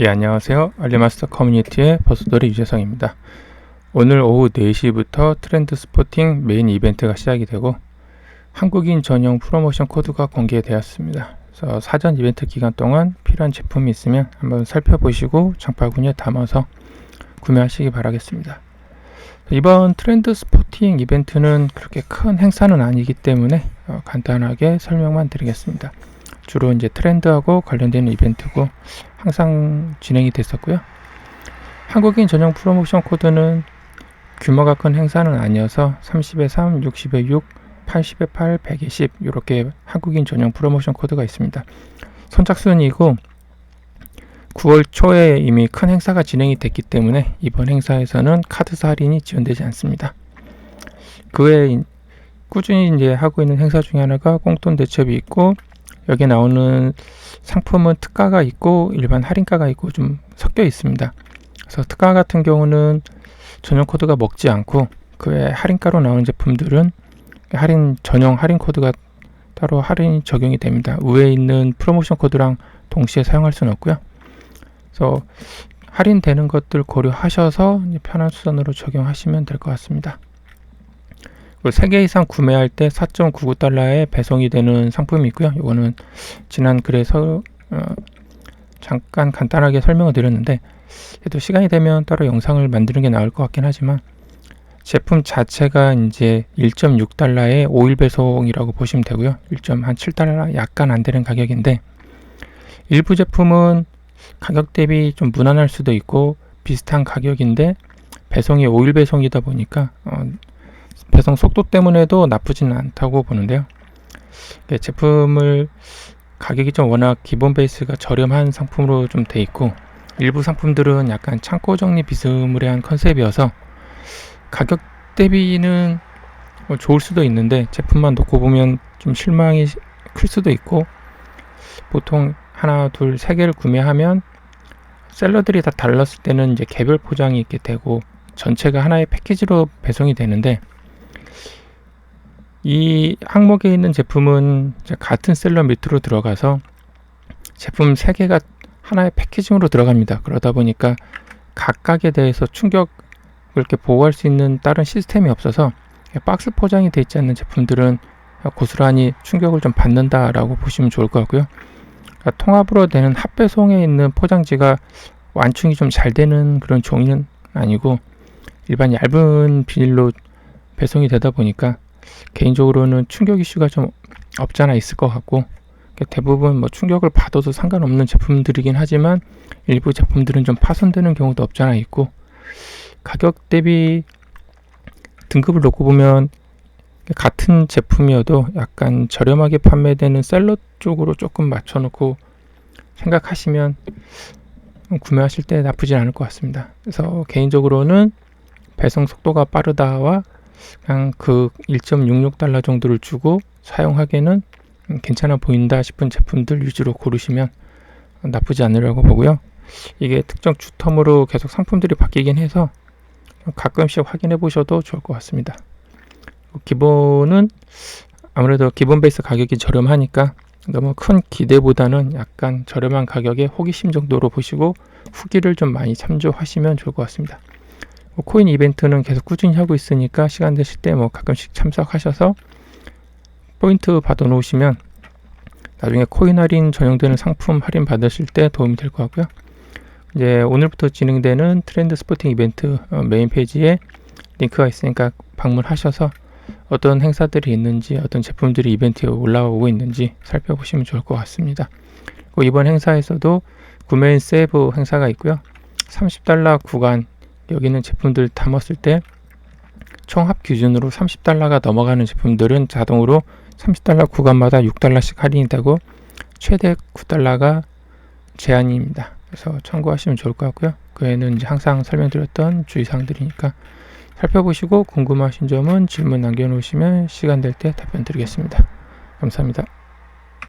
예, 안녕하세요. 알리마스터 커뮤니티의 버스돌이 유재성입니다. 오늘 오후 4시부터 트렌드 스포팅 메인 이벤트가 시작이 되고 한국인 전용 프로모션 코드가 공개되었습니다. 그래서 사전 이벤트 기간 동안 필요한 제품이 있으면 한번 살펴보시고 장바구니에 담아서 구매하시기 바라겠습니다. 이번 트렌드 스포팅 이벤트는 그렇게 큰 행사는 아니기 때문에 어, 간단하게 설명만 드리겠습니다. 주로 이제 트렌드하고 관련된 이벤트고 항상 진행이 됐었고요. 한국인 전용 프로모션 코드는 규모가 큰 행사는 아니어서 30에 3, 60에 6, 80에 8, 100에 10 이렇게 한국인 전용 프로모션 코드가 있습니다. 선착순이고 9월 초에 이미 큰 행사가 진행이 됐기 때문에 이번 행사에서는 카드사 할인이 지원되지 않습니다. 그 외에 꾸준히 이제 하고 있는 행사 중에 하나가 꽁돈 대첩이 있고 여기 나오는 상품은 특가가 있고 일반 할인가가 있고 좀 섞여 있습니다. 그래서 특가 같은 경우는 전용 코드가 먹지 않고 그 외 할인가로 나오는 제품들은 할인 전용 할인 코드가 따로 할인이 적용이 됩니다. 위에 있는 프로모션 코드랑 동시에 사용할 수는 없고요. 그래서 할인되는 것들 고려하셔서 편한 수단으로 적용하시면 될 것 같습니다. 3개 이상 구매할 때 4.99달러에 배송이 되는 상품이 있고요. 이거는 지난 글에서 어, 잠깐 간단하게 설명을 드렸는데 그래도 시간이 되면 따로 영상을 만드는 게 나을 것 같긴 하지만 제품 자체가 이제 1.6달러에 5일 배송이라고 보시면 되고요. 1.7달러 약간 안 되는 가격인데 일부 제품은 가격 대비 좀 무난할 수도 있고 비슷한 가격인데 배송이 5일 배송이다 보니까 어, 배송 속도 때문에도 나쁘지는 않다고 보는데요. 제품을 가격이 좀 워낙 기본 베이스가 저렴한 상품으로 좀 돼 있고 일부 상품들은 약간 창고 정리 비스무리한 컨셉이어서 가격 대비는 뭐 좋을 수도 있는데 제품만 놓고 보면 좀 실망이 클 수도 있고 보통 하나 둘 세 개를 구매하면 셀러들이 다 달랐을 때는 이제 개별 포장이 있게 되고 전체가 하나의 패키지로 배송이 되는데 이 항목에 있는 제품은 같은 셀러 밑으로 들어가서 제품 3개가 하나의 패키징으로 들어갑니다. 그러다 보니까 각각에 대해서 충격을 이렇게 보호할 수 있는 다른 시스템이 없어서 박스 포장이 되어 있지 않는 제품들은 고스란히 충격을 좀 받는다라고 보시면 좋을 것 같고요. 그러니까 통합으로 되는 합배송에 있는 포장지가 완충이 좀 잘 되는 그런 종이는 아니고 일반 얇은 비닐로 배송이 되다 보니까 개인적으로는 충격 이슈가 좀 없잖아 있을 것 같고 대부분 뭐 충격을 받아도 상관없는 제품들이긴 하지만 일부 제품들은 좀 파손되는 경우도 없잖아 있고 가격 대비 등급을 놓고 보면 같은 제품이어도 약간 저렴하게 판매되는 셀러 쪽으로 조금 맞춰놓고 생각하시면 구매하실 때 나쁘진 않을 것 같습니다. 그래서 개인적으로는 배송 속도가 빠르다와 그냥 그 1.66달러 정도를 주고 사용하기에는 괜찮아 보인다 싶은 제품들 위주로 고르시면 나쁘지 않으려고 보고요. 이게 특정 주텀으로 계속 상품들이 바뀌긴 해서 가끔씩 확인해 보셔도 좋을 것 같습니다. 기본은 아무래도 기본 베이스 가격이 저렴하니까 너무 큰 기대보다는 약간 저렴한 가격에 호기심 정도로 보시고 후기를 좀 많이 참조하시면 좋을 것 같습니다. 뭐 코인 이벤트는 계속 꾸준히 하고 있으니까 시간 되실 때 뭐 가끔씩 참석하셔서 포인트 받아 놓으시면 나중에 코인 할인 전용되는 상품 할인 받으실 때 도움이 될 것 같고요. 이제 오늘부터 진행되는 트렌드 스포팅 이벤트 어, 메인 페이지에 링크가 있으니까 방문하셔서 어떤 행사들이 있는지 어떤 제품들이 이벤트에 올라오고 있는지 살펴보시면 좋을 것 같습니다. 이번 행사에서도 구매인 세이브 행사가 있고요. 30달러 구간 여기 있는 제품들 담았을 때 총합 기준으로 30달러가 넘어가는 제품들은 자동으로 30달러 구간마다 6달러씩 할인이 되고 최대 9달러가 제한입니다. 그래서 참고하시면 좋을 것 같고요. 그 외에는 항상 설명드렸던 주의사항들이니까 살펴보시고 궁금하신 점은 질문 남겨놓으시면 시간 될 때 답변 드리겠습니다. 감사합니다.